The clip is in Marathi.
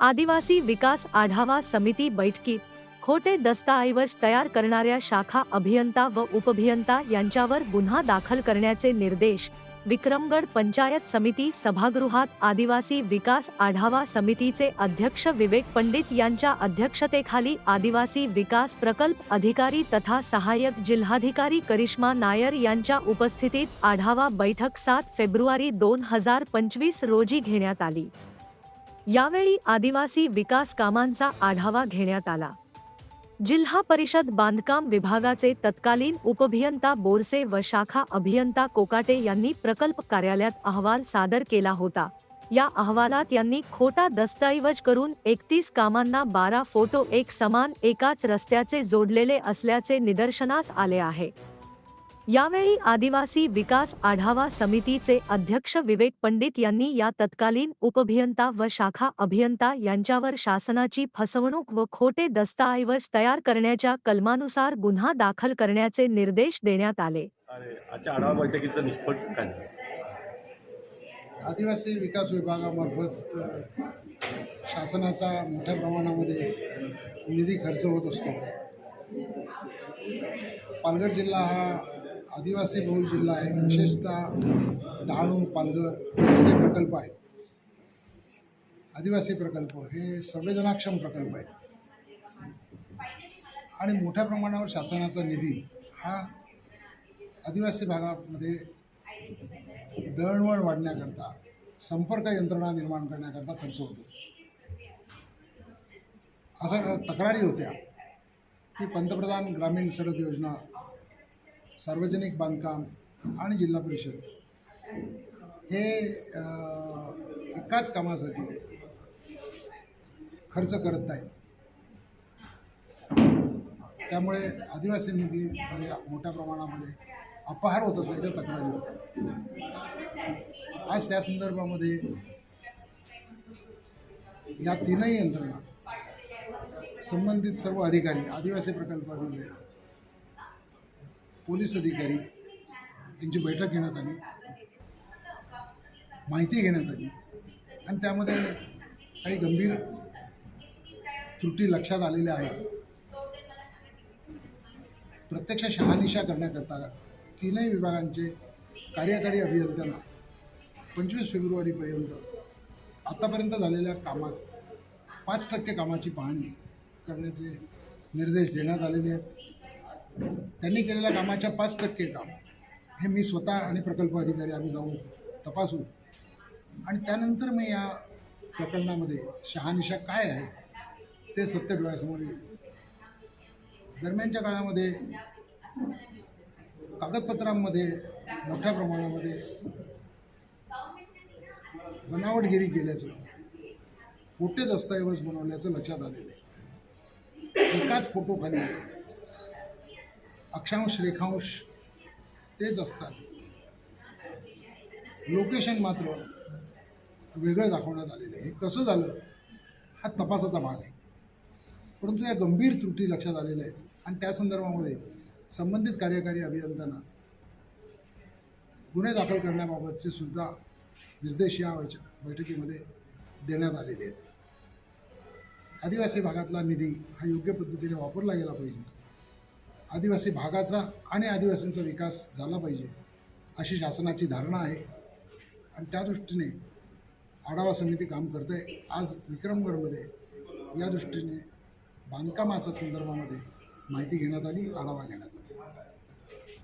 आदिवासी विकास आढावा समिती बैठकीत खोटे दस्तऐवज तयार करणाऱ्या शाखा अभियंता व उपभियंता यांच्यावर गुन्हा दाखल करण्याचे निर्देश विक्रमगड पंचायत समिती सभागृहात आदिवासी विकास आढावा समितीचे अध्यक्ष विवेक पंडित यांच्या अध्यक्षतेखाली आदिवासी विकास प्रकल्प अधिकारी तथा सहाय्यक जिल्हाधिकारी करिश्मा नायर यांच्या उपस्थितीत आढावा बैठक सात फेब्रुवारी दोन हजार पंचवीस रोजी घेण्यात आली. यावेळी आदिवासी विकास कामांचा आढावा घेण्यात आला. जिल्हा परिषद बांधकाम विभागाचे तत्कालीन उपभियंता बोरसे व शाखा अभियंता कोकाटे यांनी प्रकल्प कार्यालयात अहवाल सादर केला होता. या अहवालात यांनी खोटा दस्तऐवज करून एकतीस कामांना बारा फोटो एक समान एकाच रस्त्याचे जोडलेले असल्याचे निदर्शनास आले आहे. यावेळी आदिवासी विकास आढावा समितीचे अध्यक्ष विवेक पंडित यांनी या तत्कालीन उपभियंता व शाखा अभियंता यांच्यावर शासनाची फसवणूक व खोटे दस्तऐवज तयार करण्याच्या कलमानुसार गुन्हा दाखल करण्याचे निर्देश देण्यात आले आणि आजच्या आढावा बैठकीचं निष्फळ काय झालं? आदिवासी विकास विभागामार्फत शासनाचा मोठ्या प्रमाणामध्ये निधी खर्च होत असतो पालघर जिल्हा हा आदिवासी बहुल जिल्हा आहे. विशेषतः डहाणू पालघर हे जे प्रकल्प आहेत. आदिवासी प्रकल्प हे संवेदनाक्षम प्रकल्प आहेत. आणि मोठ्या प्रमाणावर शासनाचा निधी हा आदिवासी भागामध्ये दळणवळण वाढण्याकरता संपर्क यंत्रणा निर्माण करण्याकरता खर्च होतो. असा तक्रारी होत्या की पंतप्रधान ग्रामीण सडक योजना सार्वजनिक बांधकाम आणि जिल्हा परिषद हे एकाच कामासाठी खर्च करत नाहीत त्यामुळे आदिवासी निधीमध्ये मोठ्या प्रमाणामध्ये अपहार होत असल्याच्या तक्रारी होत्या. आज त्या संदर्भामध्ये या तीनही यंत्रणा संबंधित सर्व अधिकारी आदिवासी प्रकल्प अधिकारी पोलीस अधिकारी यांची बैठक घेण्यात आली. माहिती घेण्यात आली. आणि त्यामध्ये काही गंभीर त्रुटी लक्षात आलेल्या आहेत. प्रत्यक्ष शहानिशा करण्याकरता तीनही विभागांचे कार्यकारी अभियंत्यांना पंचवीस फेब्रुवारीपर्यंत आत्तापर्यंत झालेल्या कामात पाच टक्के कामाची पाहणी करण्याचे निर्देश देण्यात आलेले आहेत. त्यांनी केलेल्या कामाच्या पाच टक्के काम हे मी स्वतः आणि प्रकल्प अधिकारी आम्ही जाऊन तपासू. आणि त्यानंतर मी या प्रकरणामध्ये शहानिशा काय आहे ते सत्य डोळ्यासमोर येईल. दरम्यानच्या काळामध्ये कागदपत्रांमध्ये मोठ्या प्रमाणामध्ये बनावटगिरी केल्याचं खोटे दस्तऐवज बनवल्याचं लक्षात आलेलं आहे. एकाच फोटोखाली अक्षांश रेखांश तेच असतात. लोकेशन मात्र वेगळं दाखवण्यात आलेलं आहे. हे कसं झालं? हा तपासाचा भाग आहे. परंतु या गंभीर त्रुटी लक्षात आलेल्या आहेत. आणि त्या संदर्भामध्ये संबंधित कार्यकारी अभियंत्यांना गुन्हे दाखल करण्याबाबतचे सुद्धा निर्देश या बैठकीमध्ये देण्यात आलेले आहेत. आदिवासी भागातला निधी हा योग्य पद्धतीने वापरला गेला पाहिजे. आदिवासी भागाचा आणि आदिवासींचा विकास झाला पाहिजे अशी शासनाची धारणा आहे. आणि त्या दृष्टीने आढावा समिती काम करते आहे आज विक्रमगडमध्ये या दृष्टीने बांधकामाच्या संदर्भामध्ये माहिती घेण्यात आली आढावा घेण्यात आला.